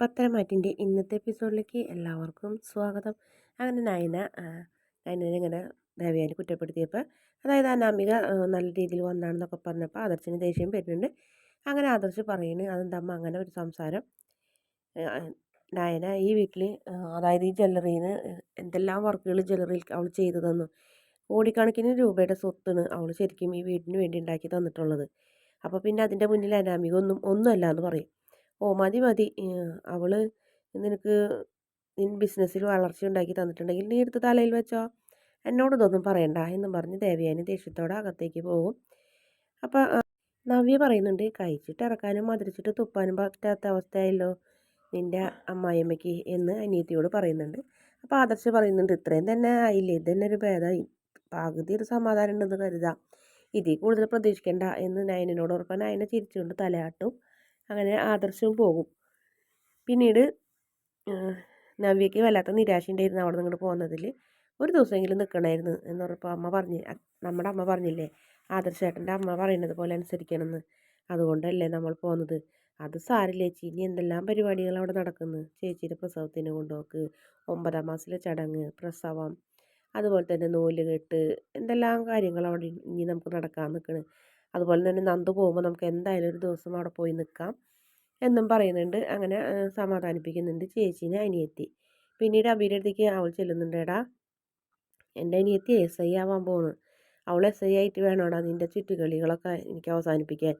പത്തരമാറ്റിന്റെ ഇന്നത്തെ എപ്പിസോഡിലേക്ക് എല്ലാവർക്കും സ്വാഗതം. അങ്ങനെ നയന നയനെ ഇങ്ങനെ ദേവയാനി കുറ്റപ്പെടുത്തിയപ്പോൾ അതായത് അനാമിക നല്ല രീതിയിൽ വന്നാണെന്നൊക്കെ പറഞ്ഞപ്പോൾ ആദർശിന് ദേഷ്യം വരുന്നുണ്ട്. അങ്ങനെ ആദർശ് പറയുന്നു അതെന്തമ്മ അങ്ങനെ ഒരു സംസാരം? നയന ഈ വീട്ടിൽ അതായത് ഈ ജ്വല്ലറിയിൽ നിന്ന് എന്തെല്ലാം വർക്കുകൾ ജ്വല്ലറിയിൽ അവൾ ചെയ്തു തന്നു? കോടിക്കണക്കിന് രൂപയുടെ സ്വത്താണ് അവൾ ശരിക്കും ഈ വീടിന് വേണ്ടി ഉണ്ടാക്കി തന്നിട്ടുള്ളത്. അപ്പോൾ പിന്നെ അതിന്റെ മുന്നിൽ അനാമിക ഒന്നും ഒന്നുമല്ല എന്ന് പറയും. ഓ മതി മതി. അവൾ നിനക്ക് ബിസിനസ്സിൽ വളർച്ച ഉണ്ടാക്കി തന്നിട്ടുണ്ടെങ്കിൽ നീ എടുത്ത് തലയിൽ വെച്ചോ. എന്നോട് ഇതൊന്നും പറയണ്ട എന്നും പറഞ്ഞ് ദേവയാനി ദേഷ്യത്തോടെ അകത്തേക്ക് പോകും. അപ്പോൾ നവ്യ പറയുന്നുണ്ട് കഴിച്ചിട്ട് ഇറക്കാനും മധുരിച്ചിട്ട് തുപ്പാനും പറ്റാത്ത അവസ്ഥയായല്ലോ നിന്റെ അമ്മായിയമ്മയ്ക്ക് എന്ന് അനിയത്തിയോട് പറയുന്നുണ്ട്. അപ്പോൾ ആദർശ് പറയുന്നുണ്ട് ഇത്രയും തന്നെ ആയില്ലേ? ഇത് തന്നെ ഒരു ഭേദമായി പകുതി ഒരു സമാധാനം ഉണ്ടെന്ന് കരുതാം. ഇതിൽ കൂടുതൽ പ്രതീക്ഷിക്കേണ്ട എന്ന് നയനോട് ഉറപ്പാൻ നയനെ ചിരിച്ചുകൊണ്ട് തലയാട്ടും. അങ്ങനെ ആദർശവും പോകും. പിന്നീട് നവ്യയ്ക്ക് വല്ലാത്ത നിരാശ ഉണ്ടായിരുന്നു അവിടെ നിന്ന് പോകുന്നതിൽ. ഒരു ദിവസമെങ്കിലും നിൽക്കണമായിരുന്നു എന്ന് പറഞ്ഞപ്പോൾ അമ്മ പറഞ്ഞ്. നമ്മുടെ അമ്മ പറഞ്ഞില്ലേ ആദർശേട്ടന്റെ അമ്മ പറയുന്നത് പോലെ അനുസരിക്കണമെന്ന്. അതുകൊണ്ടല്ലേ നമ്മൾ പോകുന്നത്. അത് സാരില്ല ചേച്ചി ഇനി എന്തെല്ലാം പരിപാടികൾ അവിടെ നടക്കുന്നു? ചേച്ചിയുടെ പ്രസവത്തിന് കൊണ്ടുപോക്ക് ഒമ്പതാം മാസത്തിലെ ചടങ്ങ് പ്രസവം അതുപോലെ തന്നെ നൂൽ കെട്ട് എന്തെല്ലാം കാര്യങ്ങൾ അവിടെ ഇനി നമുക്ക് നടക്കാൻ നിൽക്കുന്നത് അതുപോലെ തന്നെ നന്ദു പോകുമ്പോൾ നമുക്ക് എന്തായാലും ഒരു ദിവസം അവിടെ പോയി നിൽക്കാം എന്നും പറയുന്നുണ്ട്. അങ്ങനെ സമാധാനിപ്പിക്കുന്നുണ്ട് ചേച്ചീനെ അനിയത്തി. പിന്നീട് അബിയുടെ അടുത്തേക്ക് അവൾ ചെല്ലുന്നുണ്ട് എടാ എന്റെ അനിയത്തി എസ് ഐ ആവാൻ പോകുന്നു അവൾ എസ് ഐ ആയിട്ട് വേണോടാ നിന്റെ ചുറ്റുകളികളൊക്കെ എനിക്ക് അവസാനിപ്പിക്കാൻ.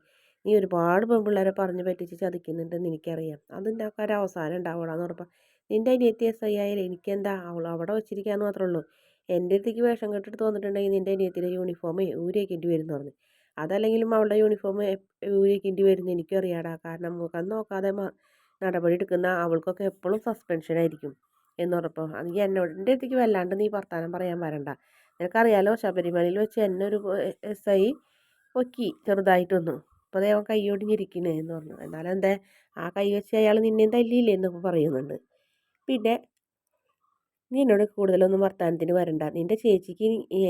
നീ ഒരുപാട് പെൺപിള്ളേരെ പറഞ്ഞ് പറ്റിച്ച് ചതിക്കുന്നുണ്ടെന്ന് എനിക്കറിയാം. അതിന്റെ ഒക്കെ ഒരു അവസാനം ഉണ്ടാവൂടാന്ന് പറഞ്ഞപ്പോൾ നിന്റെ അനിയത്തി എസ് ഐ ആയാലും എനിക്കെന്താ? അവൾ അവിടെ വെച്ചിരിക്കാന്ന് മാത്രമേ ഉള്ളൂ. എന്റെ അടുത്തേക്ക് വേഷം കെട്ടിട്ട് തോന്നിട്ടുണ്ടെങ്കിൽ നിന്റെ അനിയത്തിന്റെ യൂണിഫോമേ ഊരിയേക്കേണ്ടി വരും എന്ന് പറഞ്ഞു. അതല്ലെങ്കിലും അവളുടെ യൂണിഫോം ഊരിക്കേണ്ടി വരുന്ന എനിക്കറിയാടാ. കാരണം മുഖം നോക്കാതെ നടപടി എടുക്കുന്ന അവൾക്കൊക്കെ എപ്പോഴും സസ്പെൻഷൻ ആയിരിക്കും എന്നുറപ്പോൾ അത് എന്നോട് അടുത്തേക്ക് വല്ലാണ്ട് നീ വർത്താനം പറയാൻ വരണ്ട. നിനക്കറിയാലോ ശബരിമലയിൽ വെച്ച് എന്നെ ഒരു എസ് ഐ പൊക്കി ചെറുതായിട്ടൊന്നു. അപ്പോൾ അതേ അവൻ കൈയോടിഞ്ഞിരിക്കണേ എന്ന് പറഞ്ഞു. എന്നാലും എന്താ ആ കൈ വെച്ച് അയാൾ നിന്നെയും തല്ലിയില്ലേ എന്നൊക്കെ പറയുന്നുണ്ട്. പിന്നെ നീ എന്നോട് കൂടുതലൊന്നും വർത്തമാനത്തിന് വരണ്ട. നിന്റെ ചേച്ചിക്ക്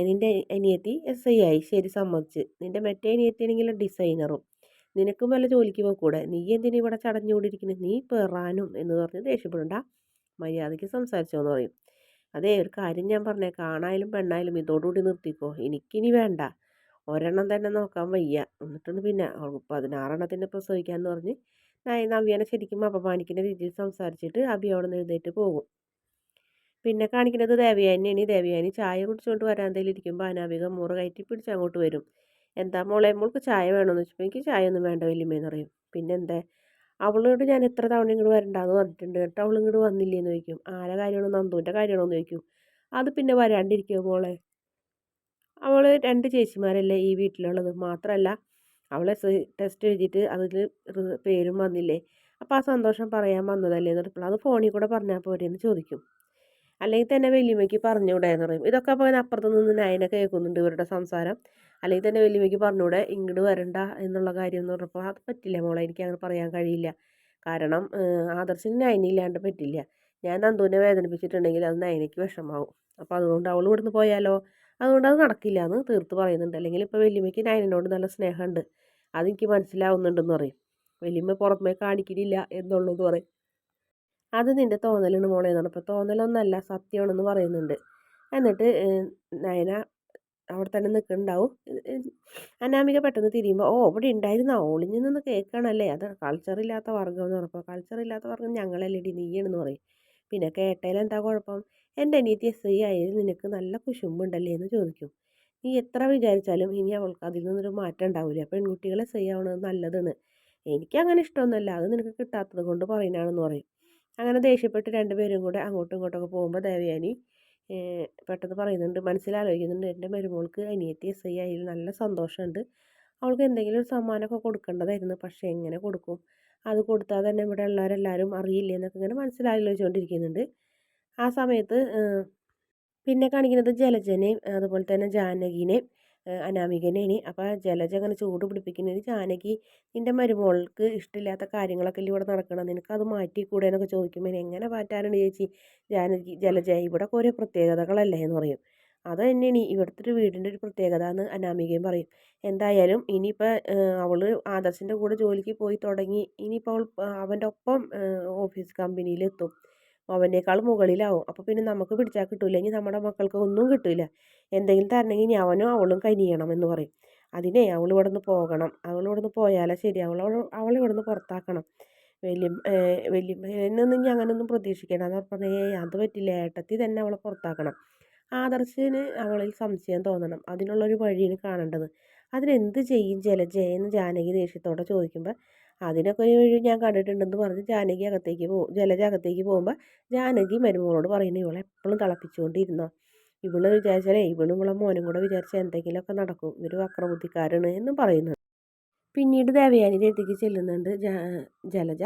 നിന്റെ അനിയത്തി എസ് ഐ ആയി. ശരി സമ്മതിച്ച്. നിന്റെ മറ്റേ അനിയത്തിയാണെങ്കിലും ഡിസൈനറും. നിനക്കും വല്ല ജോലിക്ക് പോകൂടെ നീ എന്തിനാ ഇവിടെ ചടഞ്ഞുകൊണ്ടിരിക്കുന്നത് നീ പെറാനും എന്ന് പറഞ്ഞ് ദേഷ്യപ്പെടണ്ട മര്യാദയ്ക്ക് സംസാരിച്ചോന്ന് പറയും. അതേ ഒരു കാര്യം ഞാൻ പറഞ്ഞേ. കാണായാലും പെണ്ണായാലും ഇതോടുകൂടി നിർത്തിക്കോ. എനിക്കിനി വേണ്ട. ഒരെണ്ണം തന്നെ നോക്കാൻ വയ്യ. എന്നിട്ടുണ്ട് പിന്നെ പതിനാറെണ്ണത്തിന്റെ പ്രസവിക്കാമെന്ന് പറഞ്ഞ് നവ്യനെ ശരിക്കും അപമാനിക്കുന്ന രീതിയിൽ സംസാരിച്ചിട്ട് അബി അവിടെ നിന്ന് എഴുന്നേറ്റ് പോകും. പിന്നെ കാണിക്കുന്നത് ദേവയാനിയാണ്. ദേവയാനി ചായ കുടിച്ചുകൊണ്ട് വരാന്തയിൽ ഇരിക്കുമ്പോൾ അനാമിക മുറ കയറ്റി പിടിച്ച് അങ്ങോട്ട് വരും. എന്താ മോളെ മോൾക്ക് ചായ വേണമെന്ന് വെച്ചപ്പോൾ എനിക്ക് ചായ ഒന്നും വേണ്ട വലിയമ്മയെന്ന് പറയും. പിന്നെ എന്താ? അവളോട് ഞാൻ എത്ര തവണ ഇങ്ങോട്ട് വരണ്ടാന്ന് പറഞ്ഞിട്ടുണ്ട് കേട്ടോ. അവൾ ഇങ്ങോട്ട് വന്നില്ലേന്ന് ചോദിക്കും. ആരെ കാര്യമാണോ നന്ദുവിന്റെ കാര്യമാണോ എന്ന് ചോദിക്കും. അത് പിന്നെ വരാണ്ടിരിക്കുമോ മോളെ? അവൾ രണ്ട് ചേച്ചിമാരല്ലേ ഈ വീട്ടിലുള്ളത്. മാത്രമല്ല അവളെ ടെസ്റ്റ് എഴുതിയിട്ട് അതിൽ പേരും വന്നില്ലേ. അപ്പോൾ ആ സന്തോഷം പറയാൻ വന്നതല്ലേ എന്ന് അത് ഫോണിൽ കൂടെ പറഞ്ഞാൽ പോരെയെന്ന് ചോദിക്കും. അല്ലെങ്കിൽ തന്നെ വലിയമ്മയ്ക്ക് പറഞ്ഞുകൂടെ എന്ന് പറയും. ഇതൊക്കെ അപ്പോൾ അപ്പുറത്ത് നിന്ന് നയന കേൾക്കുന്നുണ്ട് ഇവരുടെ സംസാരം. അല്ലെങ്കിൽ തന്നെ വലിയമ്മയ്ക്ക് പറഞ്ഞുകൂടെ ഇങ്ങോട്ട് വരണ്ട എന്നുള്ള കാര്യം എന്ന് പറഞ്ഞപ്പോൾ അത് പറ്റില്ല മോളെ എനിക്ക് അങ്ങനെ പറയാൻ കഴിയില്ല. കാരണം ആദർശിന് നയനയില്ലാണ്ട് പറ്റില്ല. ഞാൻ നന്ദുവിനെ വേദനിപ്പിച്ചിട്ടുണ്ടെങ്കിൽ അത് നയനയ്ക്ക് വിഷമാവും. അപ്പോൾ അതുകൊണ്ട് അവൾ ഇവിടുന്ന് പോയാലോ? അതുകൊണ്ട് അത് നടക്കില്ല എന്ന് തീർത്ത് പറയുന്നുണ്ട്. അല്ലെങ്കിൽ ഇപ്പോൾ വലിയമ്മയ്ക്ക് നയനോട് നല്ല സ്നേഹമുണ്ട്. അതെനിക്ക് മനസ്സിലാവുന്നുണ്ടെന്ന് പറയും. വലിയമ്മ പുറമേ കാണിക്കുന്നില്ല എന്നുള്ളത് പറയും. അത് നിന്റെ തോന്നലാണ് മോളെ എന്നാണ്. അപ്പോൾ തോന്നലൊന്നല്ല സത്യമാണെന്ന് പറയുന്നുണ്ട്. എന്നിട്ട് നയന അവിടെ തന്നെ നിൽക്കുന്നുണ്ടാവും. അനാമിക പെട്ടെന്ന് തിരിയുമ്പോൾ ഓ ഇവിടെ ഉണ്ടായിരുന്ന ഒളിഞ്ഞു നിന്ന് കേൾക്കണല്ലേ അത് കൾച്ചറില്ലാത്ത വർഗം എന്ന് പറഞ്ഞപ്പോൾ കൾച്ചറില്ലാത്ത വർഗം ഞങ്ങളല്ലേ നീയാണെന്ന് പറയും. പിന്നെ കേട്ടതിൽ എന്താ കുഴപ്പം? എന്റെ അനിയത്തി എസ് ഐ ആയത് നിനക്ക് നല്ല കുശുമ്പുണ്ടല്ലേ? എന്ന് ചോദിക്കും. നീ എത്ര വിചാരിച്ചാലും ഇനി അവൾക്ക് അതിൽ നിന്നൊരു മാറ്റം ഉണ്ടാവില്ല പെൺകുട്ടികളെ എസ് ആവണത് നല്ലതാണ്. എനിക്കങ്ങനെ ഇഷ്ടമൊന്നുമല്ല. അത് നിനക്ക് കിട്ടാത്തത് കൊണ്ട് പറയുന്നതാണെന്ന് പറയും. അങ്ങനെ ദേഷ്യപ്പെട്ട് രണ്ടുപേരും കൂടെ അങ്ങോട്ടും ഇങ്ങോട്ടൊക്കെ പോകുമ്പോൾ ദേവയാനി പെട്ടെന്ന് പറയുന്നുണ്ട് മനസ്സിലാലോചിക്കുന്നുണ്ട്. എന്റെ മരുമോൾക്ക് അനിയത്തി എസ് ഐ ആയാലും നല്ല സന്തോഷമുണ്ട്. അവൾക്ക് എന്തെങ്കിലും ഒരു സമ്മാനമൊക്കെ കൊടുക്കേണ്ടതായിരുന്നു. പക്ഷേ എങ്ങനെ കൊടുക്കും? അത് കൊടുത്താൽ തന്നെ ഇവിടെ ഉള്ളവരെല്ലാവരും അറിയില്ല എന്നൊക്കെ ഇങ്ങനെ മനസ്സിലാലോചിച്ചുകൊണ്ടിരിക്കുന്നുണ്ട്. ആ സമയത്ത് പിന്നെ കാണിക്കുന്നത് ജലജനെയും അതുപോലെ തന്നെ ജാനകിനെയും അനാമികനെയാണ്. അപ്പോൾ ജലജ അങ്ങനെ ചൂട് പിടിപ്പിക്കുന്നത് ജാനകി നിന്റെ മരുമോൾക്ക് ഇഷ്ടമില്ലാത്ത കാര്യങ്ങളൊക്കെ ഇവിടെ നടക്കണം. നിനക്ക് അത് മാറ്റിക്കൂടെ ചോദിക്കുമ്പോൾ എങ്ങനെ മാറ്റാനാണ് ചേച്ചി? ജാനകി ജലജ ഇവിടെ ഓരോ പ്രത്യേകതകളല്ലേ? എന്ന് പറയും. അത് തന്നെയാണ്. ഇവിടുത്തെ ഒരു വീടിന്റെ ഒരു പ്രത്യേകത എന്ന് അനാമികയും പറയും. എന്തായാലും ഇനിയിപ്പോൾ അവൾ ആദർശിന്റെ കൂടെ ജോലിക്ക് പോയി തുടങ്ങി. ഇനിയിപ്പോൾ അവൾ അവന്റെ ഒപ്പം ഓഫീസ് കമ്പനിയിലെത്തും. അവനേക്കാൾ മുകളിലാവും. അപ്പോൾ പിന്നെ നമുക്ക് പിടിച്ചാൽ കിട്ടില്ല ഇനി നമ്മുടെ മക്കൾക്ക് ഒന്നും കിട്ടില്ല എന്തെങ്കിലും തരണമെങ്കിൽ അവനും അവളും കനിയണം എന്ന് പറയും. അതിനെ അവൾ ഇവിടെ നിന്ന് പോകണം. അവൾ ഇവിടെ നിന്ന് പോയാലേ ശരിയാവുള്ളൂ അവൾ അവൾ ഇവിടെ നിന്ന് പുറത്താക്കണം. വലിയ വലിയ എന്നൊന്നും ഞാൻ അങ്ങനെയൊന്നും പ്രതീക്ഷിക്കണം എന്ന് പറഞ്ഞാൽ അത് പറ്റില്ല. ഏട്ടത്തി തന്നെ അവളെ പുറത്താക്കണം. ആദർശിന് അവളിൽ സംശയം തോന്നണം. അതിനുള്ളൊരു വഴിയാണ് കാണേണ്ടത്. അതിനെന്ത് ചെയ്യും ജലജയെന്ന് ജാനകി ദേഷ്യത്തോടെ ചോദിക്കുമ്പോൾ അതിനൊക്കെ ഒരു വഴി ഞാൻ കണ്ടിട്ടുണ്ടെന്ന് പറഞ്ഞ് ജാനകി അകത്തേക്ക് പോകും ജലജ അകത്തേക്ക് പോകുമ്പോൾ ജാനകി മരുമകളോട് പറയുന്നത് ഇവളെ എപ്പോഴും തിളപ്പിച്ചുകൊണ്ടിരുന്നോ ഇവൾ വിചാരിച്ചാലേ ഇവളും ഇവളെ മോനും കൂടെ വിചാരിച്ചാൽ എന്തെങ്കിലുമൊക്കെ നടക്കും. ഇവർ വക്രബുദ്ധിക്കാരാണ് എന്നും പറയുന്നു. പിന്നീട് ദേവയാനിയുടെ അടുത്തേക്ക് ചെല്ലുന്നുണ്ട് ജലജ.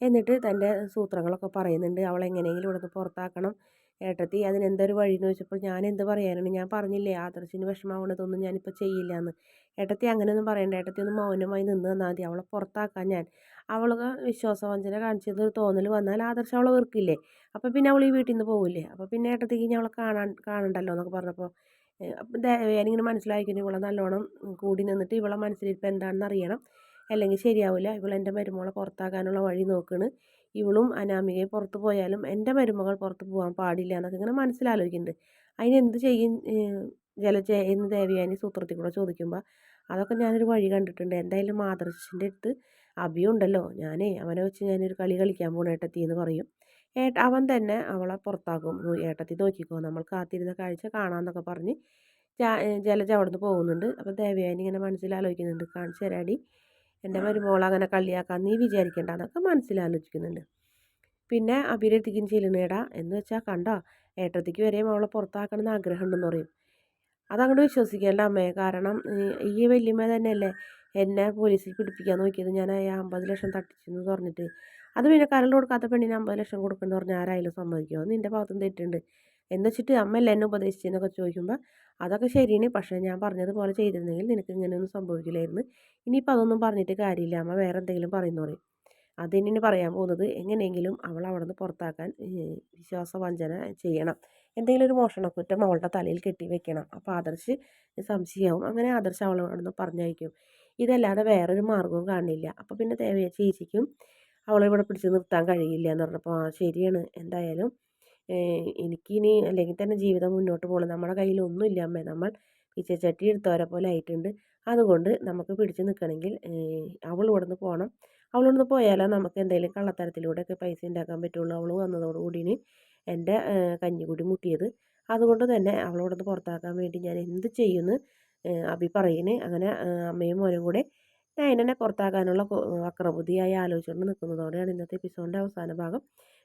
എന്നിട്ട് തന്റെ സൂത്രങ്ങളൊക്കെ പറയുന്നുണ്ട് അവളെങ്ങനെയെങ്കിലും ഇവിടുന്ന് പുറത്താക്കണം. ഏട്ടത്തി അതിനെന്തൊരു വഴിയെന്ന് ചോദിച്ചപ്പോൾ ഞാൻ എന്ത് പറയാനാണ്? ഞാൻ പറഞ്ഞില്ലേ ആദർശിന് വിഷമാവണതൊന്നും ഞാനിപ്പോൾ ചെയ്യില്ല എന്ന് ഏട്ടത്തി അങ്ങനെയൊന്നും പറയണ്ട. ഏട്ടത്തി ഒന്ന് മൗനമായി നിന്ന് തന്നാൽ മതി. അവളെ പുറത്താക്കാൻ ഞാൻ. അവൾക്ക് വിശ്വാസവഞ്ചന കാണിച്ചത് തോന്നൽ വന്നാൽ ആദർശം അവളെ വെറുക്കില്ലേ? അപ്പോൾ പിന്നെ അവൾ ഈ വീട്ടിൽ നിന്ന് പോകില്ലേ അപ്പോൾ പിന്നെ ഏട്ടത്തിക്ക് ഇനി അവളെ കാണാൻ കാണണ്ടല്ലോ എന്നൊക്കെ പറഞ്ഞപ്പോൾ ഞാനിങ്ങനെ മനസ്സിലാക്കിക്കുന്നു ഇവളെ നല്ലോണം കൂടി നിന്നിട്ട് ഇവളെ മനസ്സിലിപ്പോൾ എന്താണെന്ന് അറിയണം. അല്ലെങ്കിൽ ശരിയാവില്ല ഇവളെന്റെ മരുമോളെ പുറത്താക്കാനുള്ള വഴി നോക്കണ്. ഇവളും അനാമികയും പുറത്തു പോയാലും എന്റെ മരുമകൾ പുറത്ത് പോകാൻ പാടില്ല എന്നൊക്കെ ഇങ്ങനെ മനസ്സിലാലോചിക്കുന്നുണ്ട്. അതിനെന്ത് ചെയ്യും? ജലജ എന്ന് ദേവിയാനി സൂത്രത്തിൽ കൂടെ ചോദിക്കുമ്പോൾ അതൊക്കെ ഞാനൊരു വഴി കണ്ടിട്ടുണ്ട്. എന്തായാലും മാതൃശിന്റെ അടുത്ത് അഭിയുണ്ടല്ലോ ഞാനേ അവനെ വെച്ച് ഞാനൊരു കളി കളിക്കാൻ പോകണം ഏട്ടത്തി എന്ന് പറയും. ഏട്ട അവൻ തന്നെ അവളെ പുറത്താക്കും. ഏട്ടത്തി നോക്കിക്കോ. നമ്മൾ കാത്തിരുന്ന കാഴ്ച കാണാമെന്നൊക്കെ പറഞ്ഞ് ജലജ അവിടെ നിന്ന് പോകുന്നുണ്ട്. അപ്പോൾ ദേവയാനി ഇങ്ങനെ മനസ്സിലാലോചിക്കുന്നുണ്ട്. കാണിച്ചു തരാടി. എന്റെ മരുമോൾ അങ്ങനെ കളിയാക്കാൻ നീ വിചാരിക്കേണ്ട എന്നൊക്കെ മനസ്സിലാലോചിക്കുന്നുണ്ട്. പിന്നെ അഭിരത്തിക്കും ചെല്ലുന്നേടാ. എന്ന് വെച്ചാൽ കണ്ടോ? ഏട്ടത്തിക്ക് വരെയും അവളെ പുറത്താക്കണമെന്ന് ആഗ്രഹമുണ്ടെന്ന് പറയും. അതങ്ങോട്ട് വിശ്വസിക്കേണ്ട അമ്മയെ കാരണം ഈ വല്യമ്മ തന്നെയല്ലേ എന്നെ പോലീസിൽ പിടിപ്പിക്കാൻ നോക്കിയത്. ഞാൻ ആ അമ്പത് ലക്ഷം തട്ടിച്ചെന്ന് പറഞ്ഞിട്ട്. അത് പിന്നെ കരണ്ട് കൊടുക്കാത്ത പെണ്ണിന് അമ്പത് ലക്ഷം കൊടുക്കുന്നു പറഞ്ഞാൽ ആരായാലും സമ്മതിക്കുമോ നിന്റെ ഭാഗത്തും തെറ്റുണ്ട്. എന്ന് വെച്ചിട്ട് അമ്മയല്ലേ എന്നെ ഉപദേശിച്ചെന്നൊക്കെ ചോദിക്കുമ്പോൾ അതൊക്കെ ശരിയാണ് പക്ഷേ ഞാൻ പറഞ്ഞതുപോലെ ചെയ്തിരുന്നെങ്കിൽ നിനക്ക് ഇങ്ങനെയൊന്നും സംഭവിക്കില്ലായിരുന്നു. ഇനിയിപ്പോൾ അതൊന്നും പറഞ്ഞിട്ട് കാര്യമില്ല. അമ്മ വേറെ എന്തെങ്കിലും പറയുന്നു പറയും. അതിനി പറയാൻ പോകുന്നത്. എങ്ങനെയെങ്കിലും അവൾ അവിടെ നിന്ന് പുറത്താക്കാൻ വിശ്വാസവഞ്ചന ചെയ്യണം. എന്തെങ്കിലും ഒരു മോഷണക്കുറ്റം അവളുടെ തലയിൽ കെട്ടി വെക്കണം. അപ്പോൾ ആദർശ് സംശയമാവും അങ്ങനെ ആദർശ് നിന്ന് പറഞ്ഞയക്കും. ഇതല്ലാതെ വേറൊരു മാർഗവും കാണില്ല. അപ്പോൾ പിന്നെ ചേച്ചിക്കും അവളെ ഇവിടെ പിടിച്ച് നിർത്താൻ കഴിയില്ല എന്ന് പറഞ്ഞപ്പോൾ ആ ശരിയാണ്. എന്തായാലും എനിക്കിനി അല്ലെങ്കിൽ തന്നെ ജീവിതം മുന്നോട്ട് പോകണം നമ്മുടെ കയ്യിൽ ഒന്നുമില്ല അമ്മേ. നമ്മൾ പിച്ചച്ചട്ടി എടുത്തവരെ പോലെ ആയിട്ടുണ്ട്. അതുകൊണ്ട് നമുക്ക് പിടിച്ച് നിൽക്കണമെങ്കിൽ അവൾ ഇവിടെ നിന്ന് പോകണം അവളിവിടുന്ന് പോയാലേ നമുക്ക് എന്തെങ്കിലും കള്ളത്തരത്തിലൂടെയൊക്കെ പൈസ ഉണ്ടാക്കാൻ പറ്റുള്ളൂ. അവൾ വന്നതോടുകൂടിന് എന്റെ കഞ്ഞിക്കുടി മുട്ടിയത്. അതുകൊണ്ട് തന്നെ അവളോടൊന്ന് പുറത്താക്കാൻ വേണ്ടി ഞാൻ എന്ത് ചെയ്യുമെന്ന് അഭി പറയുന്നു അങ്ങനെ അമ്മയും മോനും കൂടെ ഞാൻ നയനനെ പുറത്താക്കാനുള്ള വക്രബുദ്ധിയായി ആലോചിച്ചുകൊണ്ട് നിൽക്കുന്നതോടെയാണ് ഇന്നത്തെ എപ്പിസോഡിന്റെ അവസാന ഭാഗം.